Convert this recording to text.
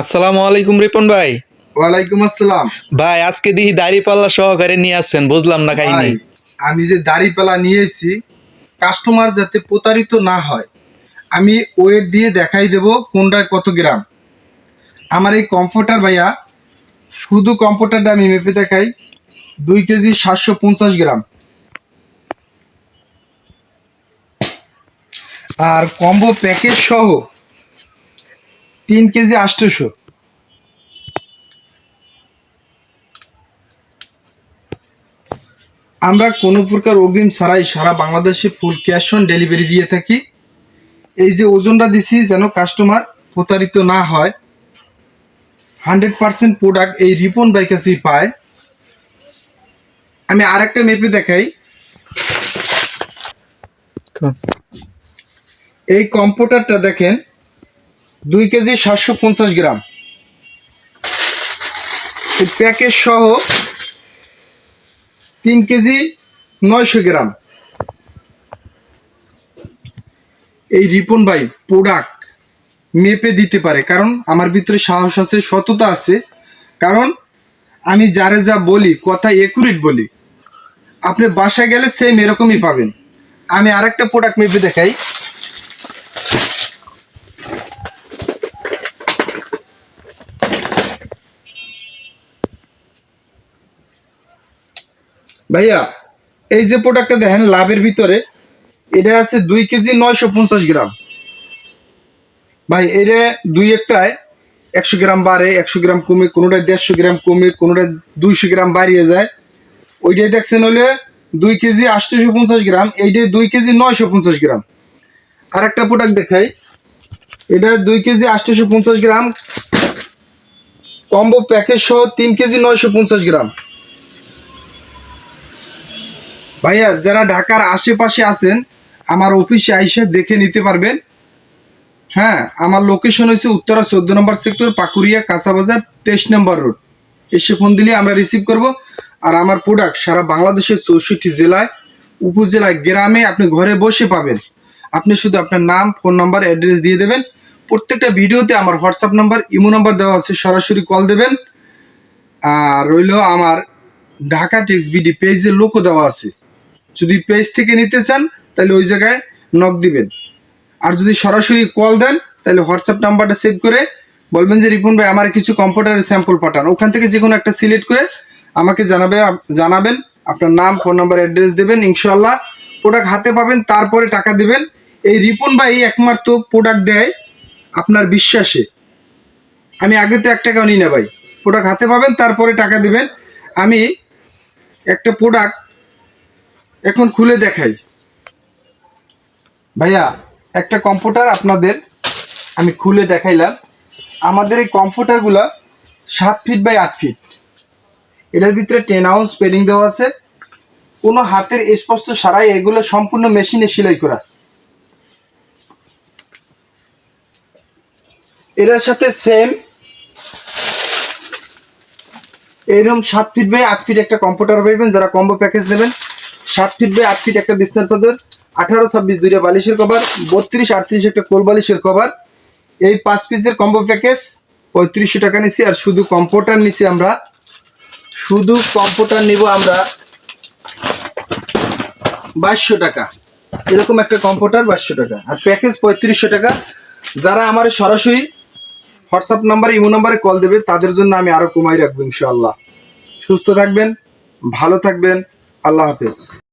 আসসালামু আলাইকুম রিপন ভাই। ওয়ালাইকুম আসসালাম। ভাই আজকে দিহি দাড়ি পাল্লা সহকারে নিয়ে আসছেন বুঝলাম না কাহিনী। আমি যে দাড়িপালা নিয়ে এসেছি কাস্টমার যাতে প্রতারিত না হয় আমি ওয়েট দিয়ে দেখাই দেব কোনটায় কত গ্রাম। আমার এই কমফোর্টার ভাইয়া শুধু কমফোর্টারটা আমি মেপে দেখাই দুই কেজি সাতশো পঞ্চাশ গ্রাম। আর কম্বো প্যাকেজ সহ তিন কেজি আষ্টশো আমরা কোনো প্রকার অগ্রিম ছাড়াই সারা বাংলাদেশে ফুল ক্যাশ অন ডেলিভারি দিয়ে থাকি। এই যে ওজনটা দিছি যেন কাস্টমার প্রতারিত না হয় হান্ড্রেড পার্সেন্ট প্রোডাক্ট এই রিপন বাইর কাছেই পায়। আমি আরেকটা মেপে দেখাই। এই কম্পিউটারটা দেখেন। দুই কেজি সাতশো পঞ্চাশ গ্রাম। প্যাকেজ সহ তিন কেজি নয়শো গ্রাম। এই রিপন ভাই প্রোডাক্ট মেপে দিতে পারে, কারণ আমার ভিতরে সাহস আছে, সততা আছে। কারণ আমি যারে যা বলি, কথা একুরেট বলি। আপনি বাসা গেলে সেম এরকমই পাবেন। আমি আরেকটা প্রোডাক্ট মেপে দেখাই। ভাইয়া, এই যে প্রোডাক্টটা দেখেন, লাভের ভিতরে, এটা আছে দুই কেজি নয়শো পঞ্চাশ গ্রাম। ভাই, এটা দুই একটায় একশো গ্রাম বাড়ে, একশো গ্রাম কমে, কোনোটায় দেড়শো গ্রাম কমে, কোনোটায় দুইশো গ্রাম বাড়িয়ে যায়। ওইটাই দেখছেন হলে দুই কেজি আটশোশো পঞ্চাশ গ্রাম, এইটাই দুই কেজি নয়শো পঞ্চাশ গ্রাম। আর একটা প্রোডাক্ট দেখাই, এটা দুই কেজি আটশোশো পঞ্চাশ গ্রাম কম্বো প্যাকেজ সহ তিন কেজি নয়শো পঞ্চাশ গ্রাম। ভাইয়া, যারা ঢাকার আশেপাশে আছেন, আমার অফিসে আইসে দেখে নিতে পারবেন। হ্যাঁ আমার লোকেশন হচ্ছে উত্তরা চোদ্দ নম্বর সেক্টর পাকুরিয়া কাঁচাবাজার, তেইশ নম্বর রোড এসে ফোন দিলে আমরা রিসিভ করব। আর আমার প্রোডাক্ট সারা বাংলাদেশের চৌষট্টি জেলায়, উপজেলায়, গ্রামে আপনি ঘরে বসে পাবেন। আপনি শুধু আপনার নাম ফোন নাম্বার অ্যাড্রেস দিয়ে দেবেন। প্রত্যেকটা ভিডিওতে আমার হোয়াটসঅ্যাপ নাম্বার ইমো নাম্বার দেওয়া আছে, সরাসরি কল দেবেন। আর রইল আমার ঢাকা টেক্স বিডি পেজের লোকও দেওয়া আছে। যদি পেজ থেকে নিতে চান, তাহলে ওই জায়গায় নক দিবেন। আর যদি সরাসরি কল দেন, তাহলে হোয়াটসঅ্যাপ নাম্বারটা সেভ করে বলবেন যে, রিপন ভাই, আমার কিছু কম্পিউটারের স্যাম্পল পাঠান। ওখান থেকে যে কোনো একটা সিলেক্ট করে আমাকে জানাবে, জানাবেন। আপনার নাম ফোন নাম্বার অ্যাড্রেস দেবেন ইনশাল্লাহ প্রোডাক্ট হাতে পাবেন, তারপরে টাকা দিবেন। এই রিপন ভাই একমাত্র প্রোডাক্ট দেয় আপনার বিশ্বাসে। আমি আগে তো এক টাকাও নিই না ভাই। প্রোডাক্ট হাতে পাবেন, তারপরে টাকা দিবেন। আমি একটা প্রোডাক্ট এখন খুলে দেখাই। ভাইয়া, একটা কম্পিউটার আপনাদের আমি খুলে দেখাইলাম। আমাদের এই কম্পিউটারগুলো সাত ফিট বাই আট ফিট। এটার ভিতরে টেন আউন্স পেডিং দেওয়া আছে। কোনো হাতের স্পর্শ সারাই এগুলো সম্পূর্ণ মেশিনে সেলাই করা। এটার সাথে সেম এরকম সাত ফিট বাই আট ফিট একটা কম্পিউটার পাইবেন, যারা কম্বো প্যাকেজ নেবেন। সাত ফিট বাই আট ফিট একটা বিছনার চাদর, আঠারো, ছাব্বিশ দুইটা বালিশের কভার বত্রিশ, আটত্রিশ একটা কোল বালিশের কভার এই পাঁচ পিসের কম্বো প্যাকেজ পঁয়ত্রিশশো টাকা নিছি আর শুধু কম্পিউটার নিছি আমরা। শুধু কম্পিউটার নিব আমরা বাইশশো টাকা। এরকম একটা কম্পিউটার বাইশশো টাকা। আর প্যাকেজ পঁয়ত্রিশশো টাকা। যারা আমার সরাসরি হোয়াটসঅ্যাপ নাম্বার ইমো নাম্বারে কল দেবে, তাদের জন্য আমি আরও কমাই রাখব ইনশাআল্লাহ। সুস্থ থাকবেন, ভালো থাকবেন। আল্লাহ হাফেজ